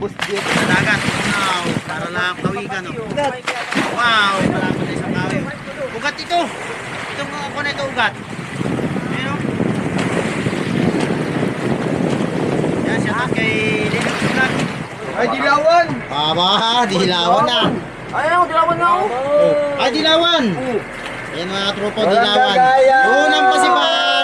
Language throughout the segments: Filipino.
ubos dito. Sa dagat. Wow, para lang kawigan. Oh. Ugat. Wow, marami na isang kawi. Ugat ito. Itong ako na ito ugat. Ayan o. Yan, shout out kay Linux Vlog. Ay, dilawan! Aba, dilawan na. Ayaw, dilawan na ako. Oh. Ay, dilawan. Ayan mga tropa, dilawan. Unang pasipad.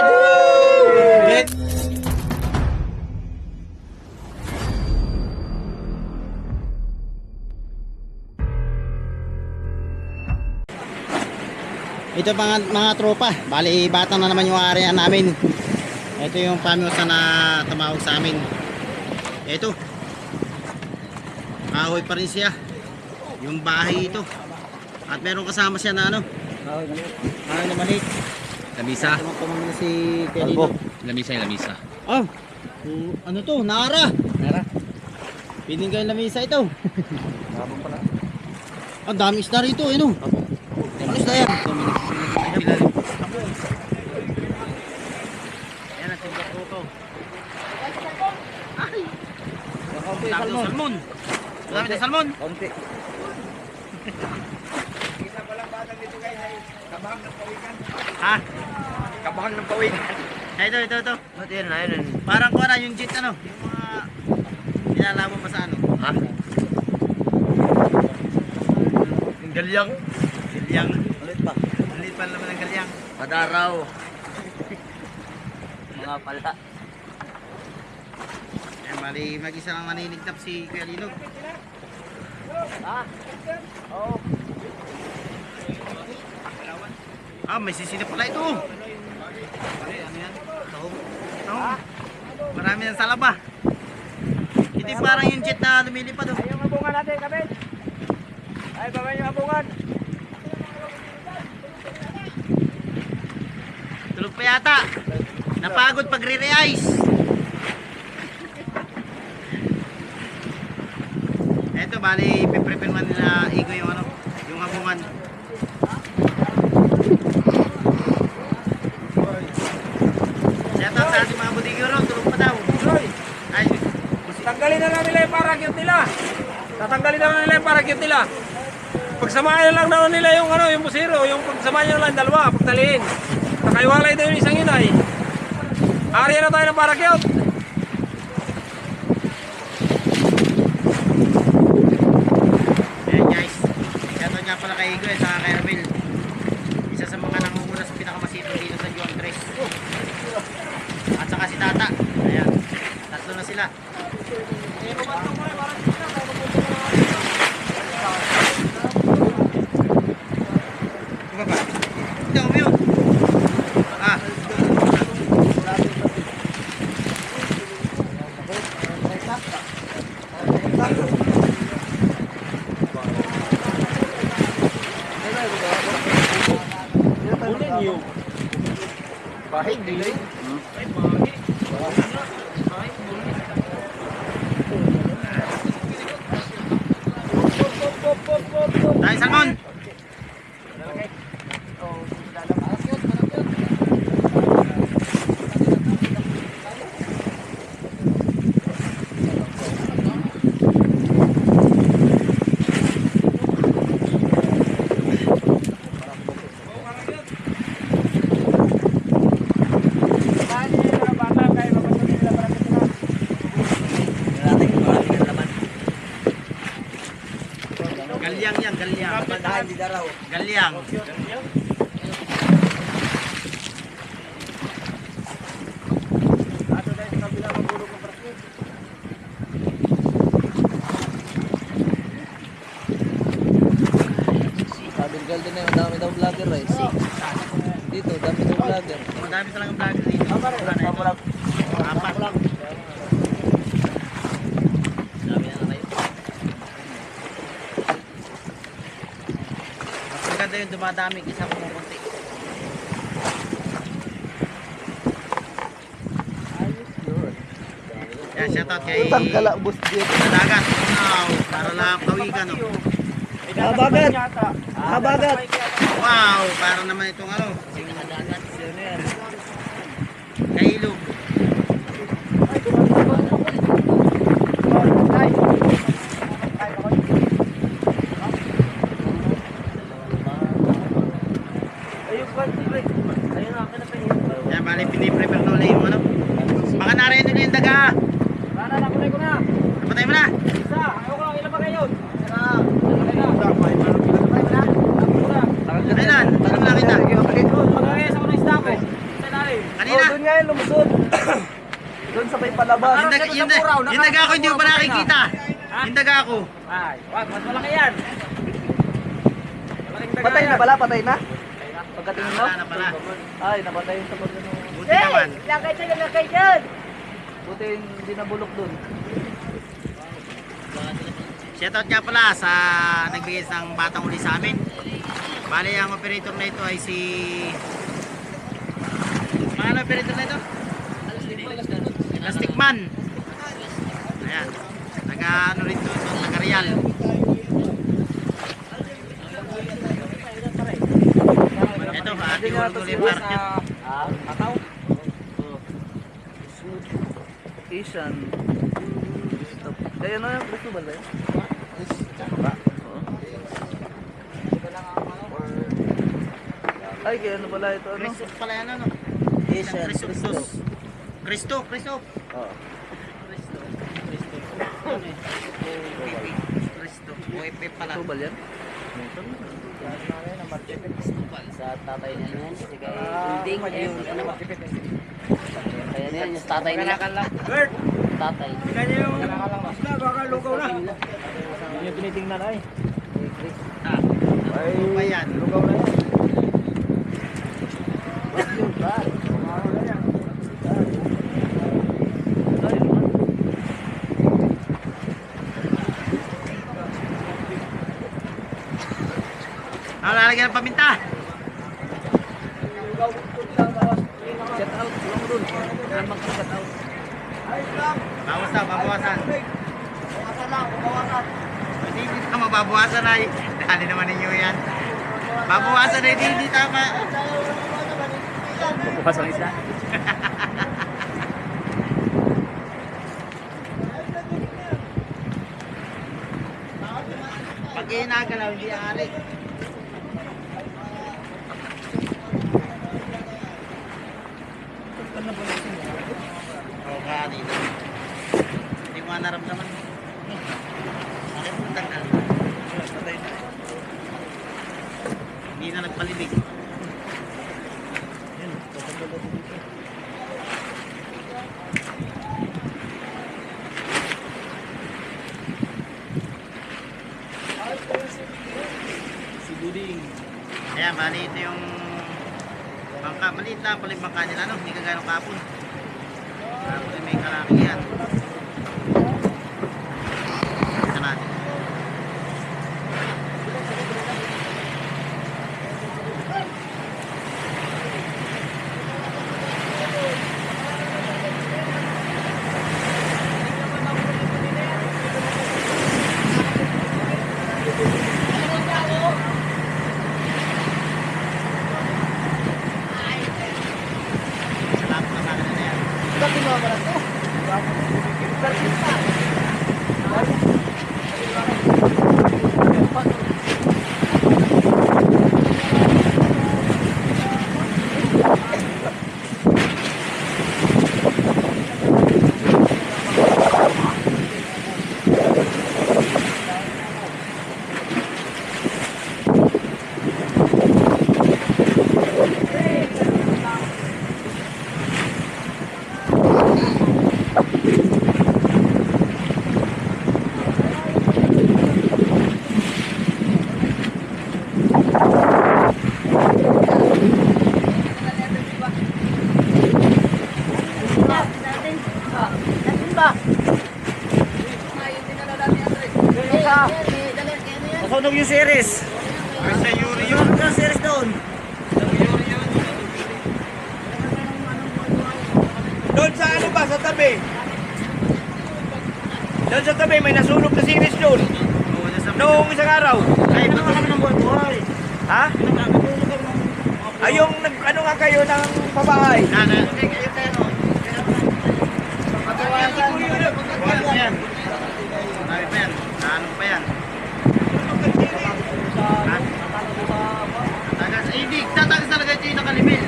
Ito mga, mga tropa, bali batang na naman yung area namin. Ito yung pamiusa na tumawag sa amin. Ito. Kahoy pa rin siya. Yung bahay ito. At meron kasama siya na ano. Ano na maliit. Lamisa. Tama pa si. Kelly. Lamisa yung lamisa. Oh, uh, ano to? Nara. Nara. Binigay lamisa ito. Ang dami isda rito, eh no? Ano isda yan? Yan ang timbak ko. Ay! Kaunti, Dami ng salmon. salmon. Dami ng salmon. Kaunti. Ha? Kabahang ng pawikan. Ay, ito, ito, ito. Ba't yan na yun? Parang kuha na yung jet ano. Yung mga nilalabo pa sa ano. Ha? Yung galyang. Galyang. Ulit pa. Ulit pa naman ng galyang. Madaraw. Mga pala. Mali mag-isa lang naninigtap si Kuya Linog. Ha? Oo. Ah, may sisinip pala ito. Pare, ano yan? Tahong. Tahong. Marami ng salaba. Ito parang yung jet na lumilipad. Oh. Yung abungan natin, kapit. Ay, baba yung abungan. Tulog pa yata. Napagod pag re-re-ice. Eto, bali, piprepare man nila Igo yung ano, yung habungan. Shout out sa ating mga budigiro, tulog pa daw. Ay, Tanggalin na lang nila yung parakyat nila. Tatanggalin na lang nila yung parakyat nila. Pagsamahin na lang naman nila yung ano, yung musiro, yung pagsamahin nyo lang dalawa, pagtaliin. Nakaiwalay daw yung isang inay. Ari na tayo ng parakyat. Ayan guys, shout out nga pala kay Igo at saka kay Ramil. Isa sa mga nangunguna sa pinakamasipin dito sa Juan Tres. At saka si Tata. Ayan, tatlo na sila. Diba ba? Ito, umiyot. Ah. Bahig, dilay. Dahil salmon. Galyang yan, galyang. Hindi daraw. Galyang. Sabi ng Galdo na yun, dami daw vlogger eh. Dito, dami daw vlogger. Madami talagang vlogger dito. Wala na ito. Apat. Dami na na kayo. Mas maganda yung dumadami kaysa kumukunti. Yan, shoutout kay Utang kala, ubos dito. sa dagat. Wow, para lang kawigan. Oh. Habagat! Habagat! Wow, para naman itong ano, kailog. Yan, bali, piniprepare na ulit yung ano. Baka nariyan nila yung daga. Sana nakulay ko na. Napatay mo na. Isa, ayaw ko lang ilan ba kayo? Kailan? Ano mo nakita? Magkakayas ako ng isda ko. Sa ilalim. Kanina. Oh, doon nga yung lumusod. doon sa may palabas. Yung daga, yung, yung daga ko hindi mo pa nakikita. Yung daga ko. Ay, wag, mas malaki yan. Patay na pala, patay na. Pagkatingin mo? Wala na pala. Ay, napatay yung sa pagkano. Buti naman. Lakay dyan, lakay dyan. Buti hindi nabulok doon. Shoutout nga pala sa nagbigay ng batang uli sa amin. Bali, ang operator na ito ay si... Paano operator na ito? Plastic Man. Ayan. Taga ano rin ito, ito taga Real. Ito, ating nga ulit to ulit si part Boss niya. Ah, ataw. Asian. Kaya na yung Cristobal ba? Oo. Ay, kaya ano pala ito ano? Christos pala yan ano? Asian. Cristo. Cristo. Cristo, Cristo. Oo. Cristo. Cristo. Ano eh? Cristo. OPP pala. Cristobal yan? Sa tatay niya yan, si kay Ulding, yung ano, kaya niyan, yung tatay nila, Bert, tatay. ganyan yung isda, baka lugaw na. Yun yung tinitingnan ay. Yan? Lugaw na. Lalagyan ng paminta. Shout out. Doon. Wala bang shout out? Bawas na, babawasan. Bawasan lang, babawasan. Hindi, hindi ka mababawasan ay. Dali naman ninyo yan. Babawasan na, hindi, hindi tama. Bukas ang isa. Pag inagalaw, hindi aari. Oo, ka dito. Hindi mo. Bakit mo tanggal? Patay na. Hindi na nagpalibig. Si Buding. Ayan, bali ito yung bangka. Maliit lang pala yung bangka nila, no? Hindi ka gano'ng kapon. Tapos may kalaki yan. Ito natin. Salamat na sa akin na yan. Nasunog yung series. Sa Yuri yun. Nasunog yung series doon. Doon sa ano ba, sa tabi. Doon sa tabi, may nasunog na series doon. Noong isang araw. Ay, ano kami ng buhay-buhay? Ha? Ay, yung nag, ano nga kayo ng pabahay? Nana. Kayo kayo, no? Bawasan pa yan. Marami pa yan. Naano pa yan. Ha? Tagas. Eh, hindi. Tatagas talaga ito yung nakalibel.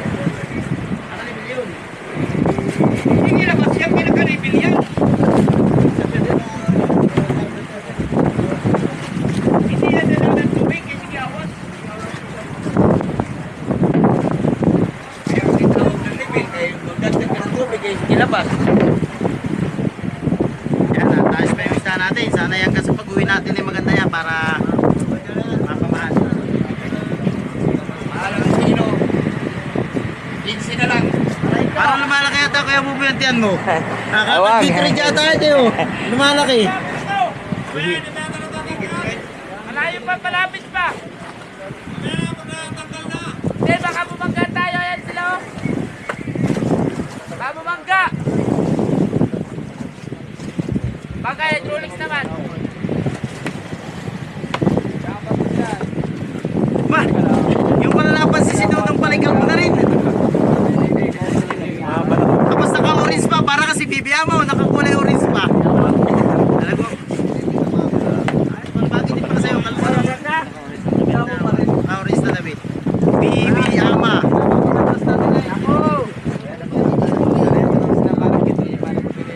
Nakalibel yun. Hindi labas yan, pinakalibel yan. Hindi yan dala ng tubig, kasi gawas. Kaya ang tawag ng libin, eh, magdagdag ka ng tubig, eh, ilabas. Yan, nataas pa yung isda natin. Sana yan kasi pag uwi natin ay maganda yan para mapamahal. Maalam ang sino. 15 na lang. Parang lumalaki tiyan mo. Awang. Nakakapag-decrease yata ito. Lumalaki. Malayo pa, malapit pa. Hindi, baka bumangga tayo. Ayan sila. oh. Baka bumangga. Baka hydraulics naman. Ma, yung malalapan si Sinodong balikan mo na rin. Tapos pa, para kasi bibia mo, nakakulay orange pa. Alam mo. Ay, bagay din pala sa'yo, kalma. Ah, orange na damit. Bibi ama.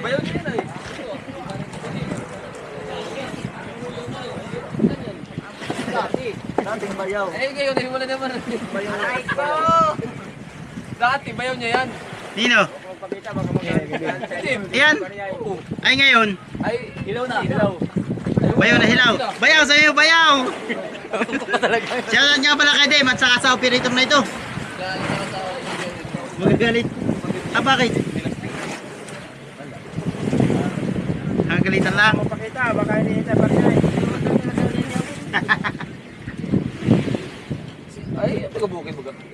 Bayaw niya yun, eh. Dating bayaw. Eh, ngayon, eh, wala naman. Bayaw. Dati, bayaw niya yan. Nino, Itim. Ayan. ay ngayon, Ay, hilaw na. Hilaw. bayaw na hilaw. Bayaw sa'yo, bayaw. Siya nga pala kay Dem at saka sa operator na ito. Magagalit. Ah, bakit? Kagalitan lang. Pakita, baka iniita pa niya. Ay, ito ka bukid baga.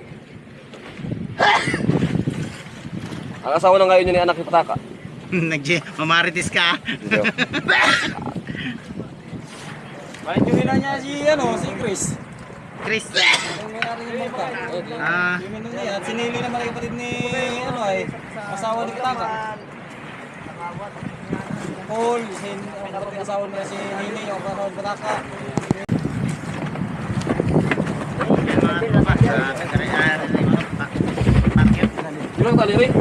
Ang asawa na ngayon niya ni anak ni Pataka. Nag mamaritis ka. Bakit yung hila niya si, ano, si Chris? Chris. Yung may-ari ng Malta. Ah, Yung minong niya. At sinili naman ang kapatid ni, ano ay, asawa ni Kataka. Paul, sin, ang kapatid ng asawa niya si Nini, yung kapatid ng Kataka. yan mga tropa. Sa Tagarayan. Pakyot. Ilang tali rin?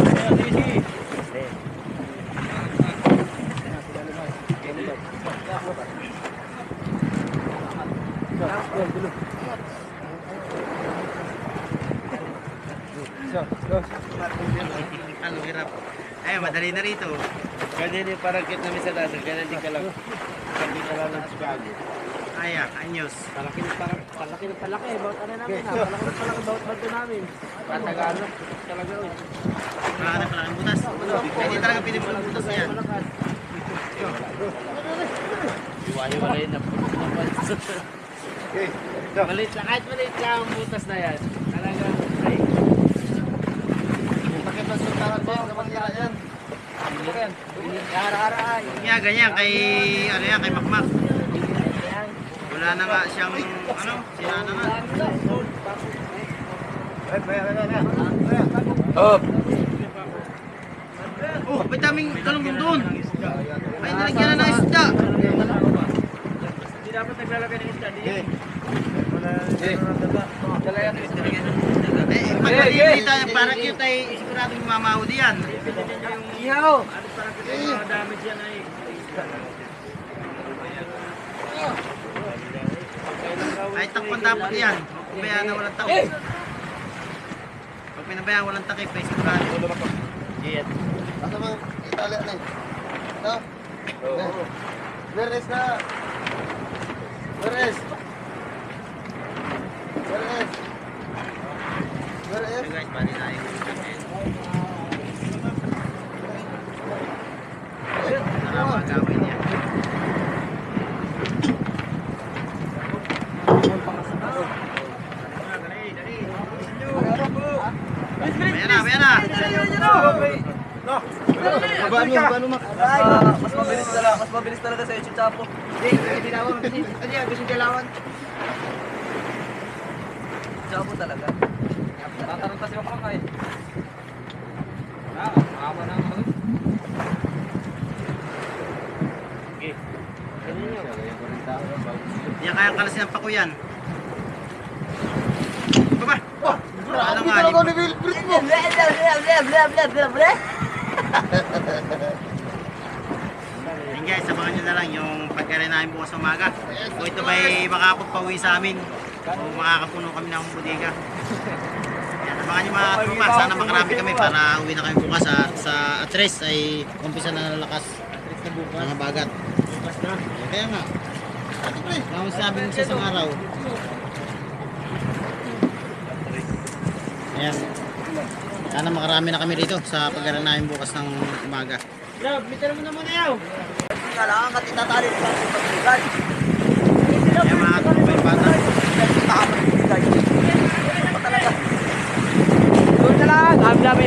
Ano, hirap. Ay, madali na rito. Pwede din parang kit na misa dasa, kaya hindi ka lang. Hindi ka lang ng Chicago. Ah, anyos. Palaki na parang, palaki na palaki. Bawat ano namin ha, palaki na palaki bawat banto namin. Patagano, talaga yun. Wala ka na pala ang butas. Hindi talaga pili mo ng butas na yan. Iwahiwalay na po. Maliit lang, kahit maliit lang ang butas na yan. Talagang, ay. Pakipasuntaran naman nila yan. Kaya ganyan kay, ano yan, kay Makmak. Wala na nga siyang, ano, sila na nga. Oh, Oh, may daming galunggong doon. Ay, nalagyan na ng isda. Hindi dapat naglalagay ng isda. Di yan. Eh, maliliit tayo, para cute ay siguradong mamahuli yan. Ihaw! damage yan ay. Ay, takpan dapat yan. Huwag pabayaan na walang takip. Pag pinabayaan walang takip, ay sigurado. Ano bang Italia na eh? No? Where is na? Where is? Mas mabilis talaga, mas mabilis talaga sa YouTube Chapo. Ano yan, gusto dilawan? Chapo talaga. Tataranta si Mac eh. Ah, maawa na ako. Yan kaya kalasin ng pakuyan. Baba! Ano nga, Dito libre. Celebrate mo! Ble, ble, ble, ble, ble, ble, ble, ble. Yun guys, sabahan nyo na lang yung pagkarin namin bukas umaga. Kung ito ba'y makapagpawi sa amin, o makakapuno kami ng bodega. Yan, abangan nyo mga tropa. Sana makarami kami para uwi na kami bukas sa, sa atres ay umpisa na nalakas ng bagat. Kaya nga. Ate pre, kung sabi mo sa isang araw. Ayan. Sana makarami na kami rito sa pagkarin namin bukas ng umaga. Kailangan ka titatali sa pagbigan. Ayan mga tropa yung bata. Tama yung bigay. Ano talaga? Doon ka lang, dami dami.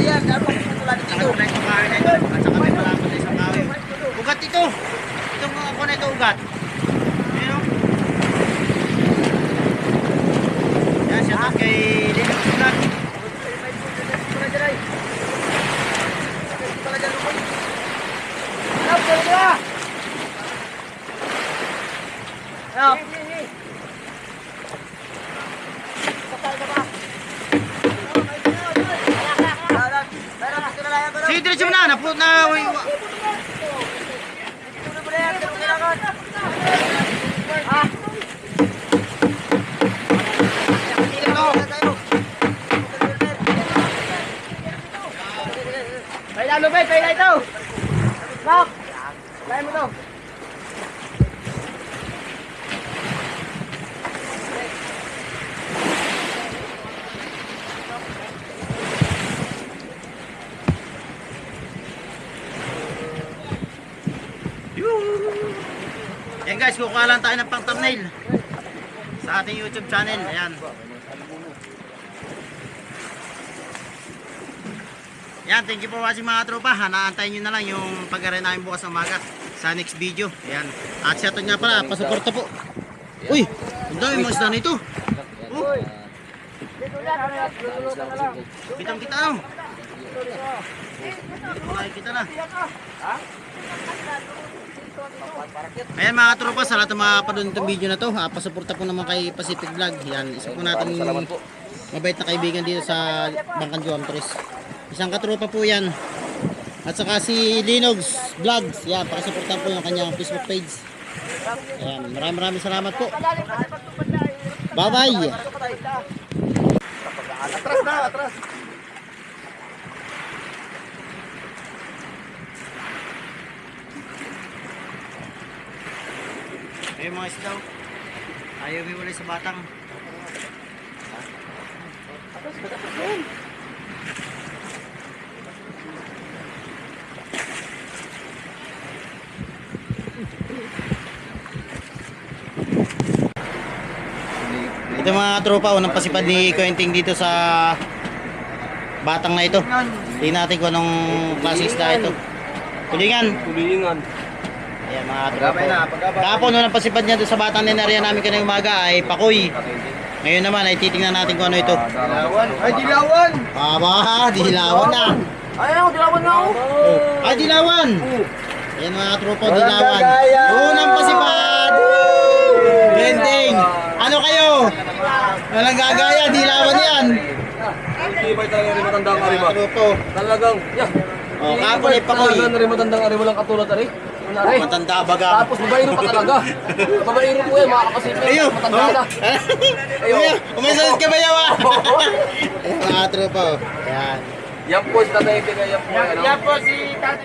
Yan, ano pa kung tulad dito? Nakatulay itong kahoy na ito. At saka may malapot na isang kahoy. Ugat ito! Itong ako na ito ugat. Yan, shout out kay Linux Vlog. Sige, diretso mo na. Napulot na. Kaya lubay, kaya ito. Bak. Kaya mo to. Guys, kukuha lang tayo ng pang thumbnail sa ating YouTube channel. Ayan. Yan, thank you for watching mga tropa. Hanaantayin nyo na lang yung pag-aray namin bukas ng umaga sa next video. Ayan. At shoutout nga pala, pasuporta po. Uy, ang dami mga isda na ito. Oh, bitang kita ano. Kumain kita na. Ayan mga tropa, sa lahat ng mga panood nitong video na to, ha, pasuporta po naman kay Pacific Vlog. Yan, isa po natin mabait na kaibigan dito sa Bangkan Juan Tres. Isang katropa po yan. At saka si Linogs Vlogs. Yan, pakasuporta po yung kanyang Facebook page. Ayan, maraming maraming salamat po. Bye-bye! Atras na, atras. Ayun mga isdaw. Ayaw may wala sa batang. Ito mga tropa, unang pasipad ni Quenting dito sa batang na ito. Tingnan natin kung anong klaseng isda ito. Kulingan. Tulingan. Ayan mga tropa. Kahapon unang pasipad niya doon sa batang ninarya namin kanina umaga ay pakoy. Ngayon naman ay titingnan natin kung ano ito. Ay, dilawan! Aba, dilawan na. Ay, ako, dilawan na ako. Ay, dilawan. Ayan mga tropa, dilawan. Unang pasipad. Blending. Ano kayo? Walang gagaya, dilawan yan. Hindi ba talaga rin matandang tropa. Talagang, yeah. Oh, kahapon ay pakoy. Talagang rin matandang arima lang katulad ari. Ano ari? Matanda baga. Tapos babaero pa talaga. Babaero po yan, mga kapasipin. Ayo. Matanda na. Ayo. Umisalit ka ba yawa? Ayan mga tropa. oh. Ayan. Yan po si Tatay yan po. ano? Yan po si Tatay.